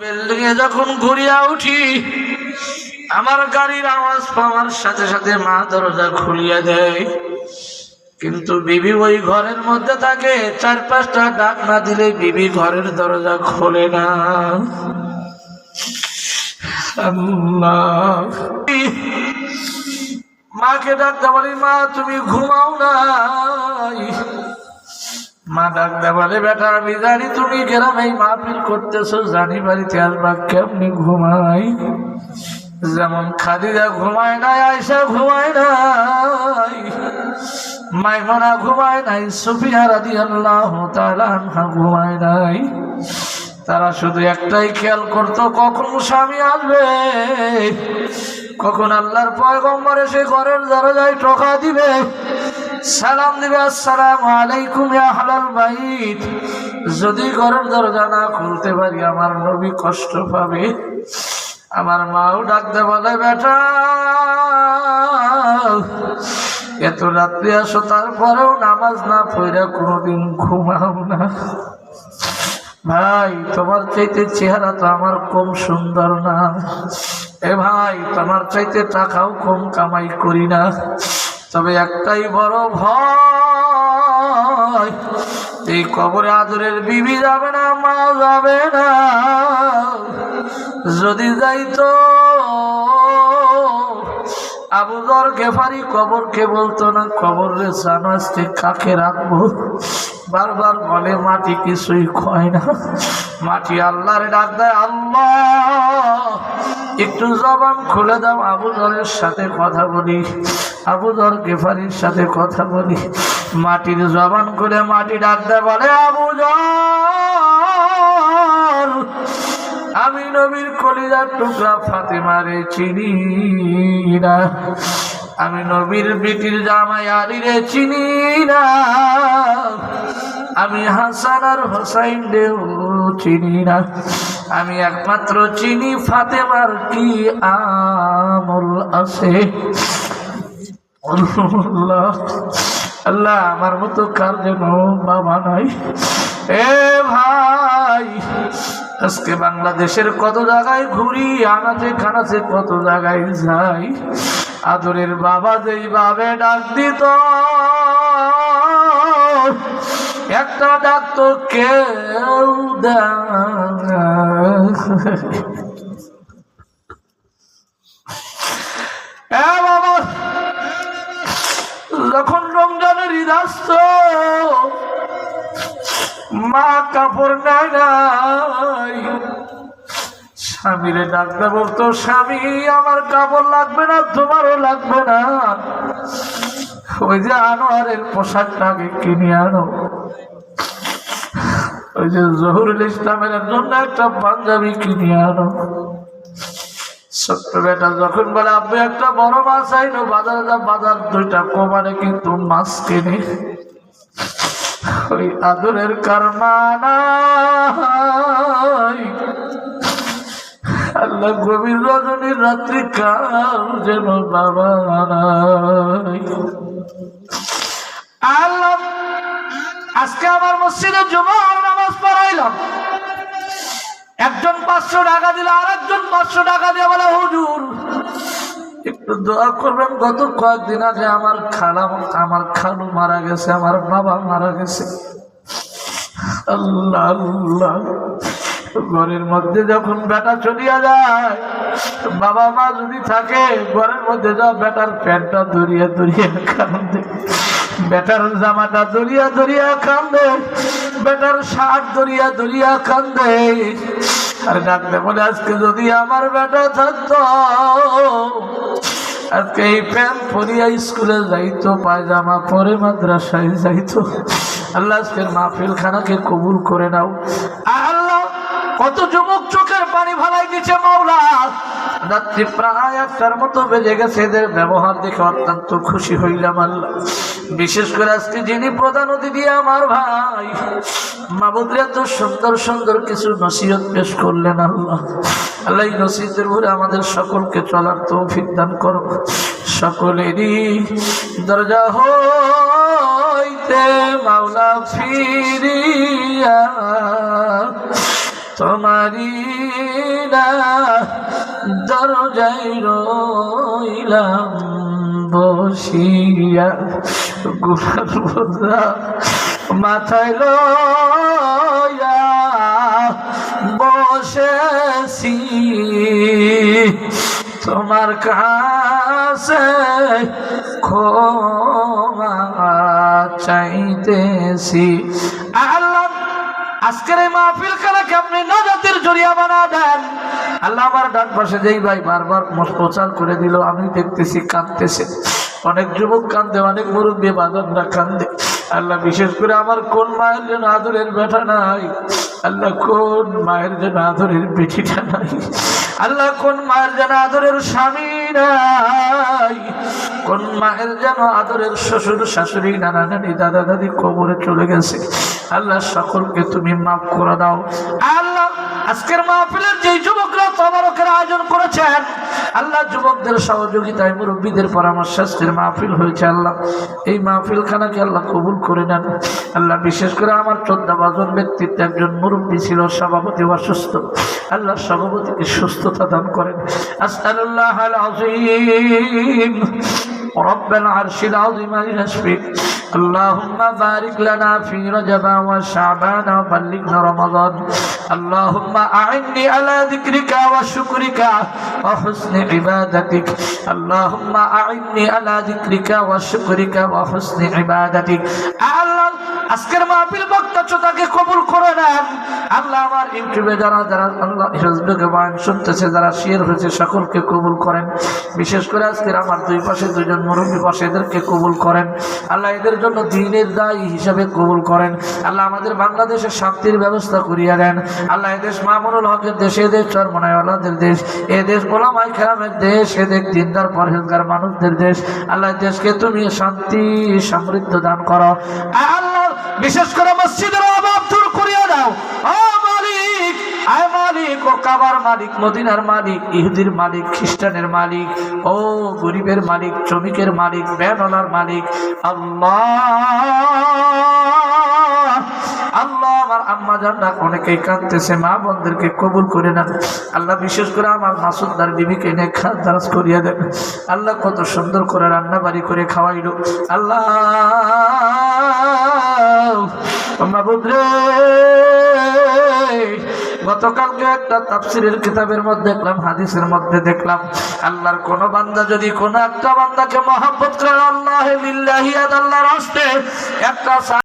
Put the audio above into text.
Building এ যখন ঘুরিয়া উঠি, আমার গাড়ির আওয়াজ পাওয়ার সাথে সাথে মা দরজা খুলিয়া দেয়। কিন্তু বিবি ওই ঘরের মধ্যে থাকে, চার পাঁচটা ডাক না দিলে বিবি ঘরের দরজা খোলে না। মাকে ডাকতে বলি, মা, তুমি ঘুমাও নাই। মা ডাকতে বলে বেটা আমি জানি তুমি গ্রামে মাহফিল করতেছো, জানি বাড়িতে আসবা কেমনি ঘুমাই যেমন খাদিজা ঘুমায় নাই আয়সা ঘুমায় নাই, মাইমনা ঘুমায় নাই, সুফিয়া রাদি আল্লাহ তাআলা ঘুমায় নাই। তারা শুধু একটাই খেয়াল করতো, কখন স্বামী আসবে? কখন আল্লাহর পয়গম্বর এসে ঘরের দরজায় টোকা দিবে? সালাম দিবে, আসসালাম আলাইকুম হালাল বাইত। যদি ঘরের দরজা না খুলতে পারি, আমার নবী কষ্ট পাবে। আমার মাও ডাকতে বলে, বেটা, এত রাত্রি আসো, তারপরেও নামাজ না পড়া কোনোদিন ঘুমাও না। ভাই, তোমার চাইতে চেহারা তো আমার কম সুন্দর না। এ ভাই, তোমার চাইতে টাকাও কম কামাই করি না। তবে একটাই বড় ভয়, এই কবরে আদরের বিবি যাবে না, মা যাবে না। যদি যাইতো আবুদর গেফারি কবরকে বলতো না, কবর রে জানাজতে কাকে রাখব? বারবার বলে, মাটি কিছুই খয় না, মাটি আল্লাহর ডাক দেয়, আল্লাহ। একটু জবান খুলে দাও আবুদরের সাথে কথা বলি। আবু আবুদর গেফারির সাথে কথা বলি। মাটির জবান খুলে মাটি ডাক দেয় বলে আবুদর আমি নবীর কলিজার টুকরা ফাতেমারে চিনি না। আমি নবীর বিটির জামাই আলীরে চিনি না। আমি হাসান আর হোসাইন দেও চিনি না আমি একমাত্র চিনি ফাতেমার কি আমল আছে? আল্লাহ আমার মতো কার যেন বাবা নাই? এ ভাই, আজকে বাংলাদেশের কত জায়গায় ঘুরি, আনাচে খানাচে কত জায়গায় যাই? আদরের বাবা যেই বাবে ডাক দিত একটা ডাক তো কেউ যখন রমজানের ঈদ আসত, মা কাপড় নাই নাই। স্বামীরে ডাকতে বলতো, স্বামী, আমার কাপড় লাগবে না, তোমারও লাগবে না। ওই যে আনোয়ারের পোশাকটাকে কিনে আনো। ওই যে জহুরুল ইসলামের জন্য একটা পাঞ্জাবি কিনে আনো। ছোট্ট বেটা যখন বলে, আব্বু, একটা বড় মাছ আইনো বাজারে যা, বাজার দুইটা কমানে কিন্তু মাছ কিনে। ওই আদরের কারমানাই আল্লাহ গভীর রজনীর রাত্রি কাল যেন বাবা আল্লাহ, আজকে আমার মসজিদে জুমার নামাজ পড়াইলাম। একজন পাঁচশো টাকা দিল আর একজন পাঁচশো টাকা দিয়ে বলে, হুজুর, একটু দোয়া করবেন, গত কয়েকদিন আগে আমার খালা, আমার খালু মারা গেছে, আমার বাবা মারা গেছে। আল্লাহ আল্লাহ। ঘরের মধ্যে যখন বেটা চলিয়া যায়, বাবা মা যদি থাকে, ঘরের মধ্যে যা বেটার প্যান্টটা দরিয়া দরিয়া কান্দে। বেটার জামাটা দরিয়া দরিয়া কান্দে, বেটার শার্ট দরিয়া দরিয়া কান্দে। আর ডাকতে বলে, আজকে যদি আমার বেটা থাকতো, আজকে এই প্যান্ট পরিয়া স্কুলে যাইতো, পায়জামা পরে মাদ্রাসায় যাইতো। আল্লাহ, আজকের মাহফিল খানাকে কবুল করে নাও। আল্লাহ, কত যুবক চোখের পানি ভালাই দিচ্ছে মাওলা। রাত্রি প্রায় একটার মতো বেজে গেছে, এদের ব্যবহার দেখে অত্যন্ত খুশি হইলাম আল্লাহ। বিশেষ করে আজকে যিনি প্রধান অতিথি আমার ভাই মাবুদরা তো সুন্দর সুন্দর কিছু নসিহত পেশ করলেন আল্লাহ। আল্লাহ নসিহতের উপরে আমাদের সকলকে চলার তৌফিক দান করো সকলেরই দরজা হইতে মাওলা ফিরিয়া তোমারি দরজাই রইলাম। বসিয়া গুলার বোঝা মাথায় লয়া বসেছি। তোমার কাছে ক্ষমা চাইতেছি। আল্লাহ আজকের এই মাহফিল খেলাকে আপনি নাজাতের জড়িয়া বানা দেন। আল্লাহ আমার ডান পাশে যেই ভাই বারবার প্রচার করে দিল, আমি দেখতেছি কাঁদতেছে। অনেক যুবক কান্দে অনেক মুরব্বী বাদনরা কান্দে আল্লাহ বিশেষ করে আমার কোন মায়ের যেন আদরের বেটা নাই? আল্লাহ কোন মায়ের যেন আদরের বেটিটা নাই? আল্লাহ কোন মায়ের যেন আদরের স্বামী নাই। কোন মায়ের যেন আদরের শ্বশুর, শাশুড়ি নানা নানি দাদা দাদি কবরে চলে গেছে। আল্লাহ সকলকে তুমি মাফ করে দাও। আল্লাহ আজকের মাহফিলের যে যুবকরা তবারকের আয়োজন করেছেন আল্লাহ যুবকদের সহযোগিতায় মুরব্বীদের পরামর্শ আজকের মাহফিল হয়েছে আল্লাহ এই মাহফিল খানাকে আল্লাহ কবুল করে নেন আল্লাহ বিশেষ করে আমার চোদ্দ বাজন ব্যক্তিত্ব একজন মুরব্বী ছিল সভাপতি অসুস্থ আল্লাহ সভাপতিকে সুস্থতা দান করেন আস্তানুল্লাহ আজিম رب العرش العظيم يشفيك اللهم بارك لنا في رجب وشعبان وبلغنا رمضان اللهم أعني على ذكرك وشكرك وحسن عبادتك اللهم أعني على ذكرك وشكرك وحسن عبادتك আল্লাহ আজকের মাহফিল বক্তা তাকে কবুল করে নেন আল্লাহ আমার ইউটিউবে যারা যারা আল্লাহ ফেসবুকে বয়ান শুনতেছে যারা শেয়ার হয়েছে সকলকে কবুল করেন বিশেষ করে আজকের আমার দুই পাশে দুইজন মুরব্বী পাশে এদেরকে কবুল করেন আল্লাহ এদের জন্য দিনের দায়ী হিসাবে কবুল করেন আল্লাহ আমাদের বাংলাদেশের শান্তির ব্যবস্থা করিয়া দেন আল্লাহ এদেশ মামুনুল হকের দেশ এদেশ চরমনায়ওয়ালাদের দেশ এদেশ গোলামাই খেরামের দেশ এদেশ দিনদার, পরহেজগার মানুষদের দেশ। আল্লাহ দেশকে তুমি শান্তি, সমৃদ্ধ দান করো। আল্লাহ বিশেষ করে মসজিদের অভাব দূর করিয়া দাও। মালিক ও মদিনার মালিক, ইহুদির মালিক, খ্রিস্টানের মালিক, ও গরিবের মালিক, শ্রমিকের মালিক ব্যানলার মালিক, আল্লাহ আম্মা জানরা অনেকেই কাঁদতেছে, মা বোনদেরকে কবুল করে নেন। আল্লাহ বিশেষ করে আমার মাসুদ্দার বিবিকে এনে খাদ্দারাজ করিয়া দেন। আল্লাহ কত সুন্দর করে রান্না বাড়ি করে খাওয়াইল। আল্লাহ! মাহবুব গতকালকে একটা তাফসিরের কিতাবের মধ্যে দেখলাম, হাদিসের মধ্যে দেখলাম, আল্লাহর কোন বান্দা যদি কোন একটা বান্দাকে মহাব্বত করে, আল্লাহ আল্লাহর রাস্তে একটা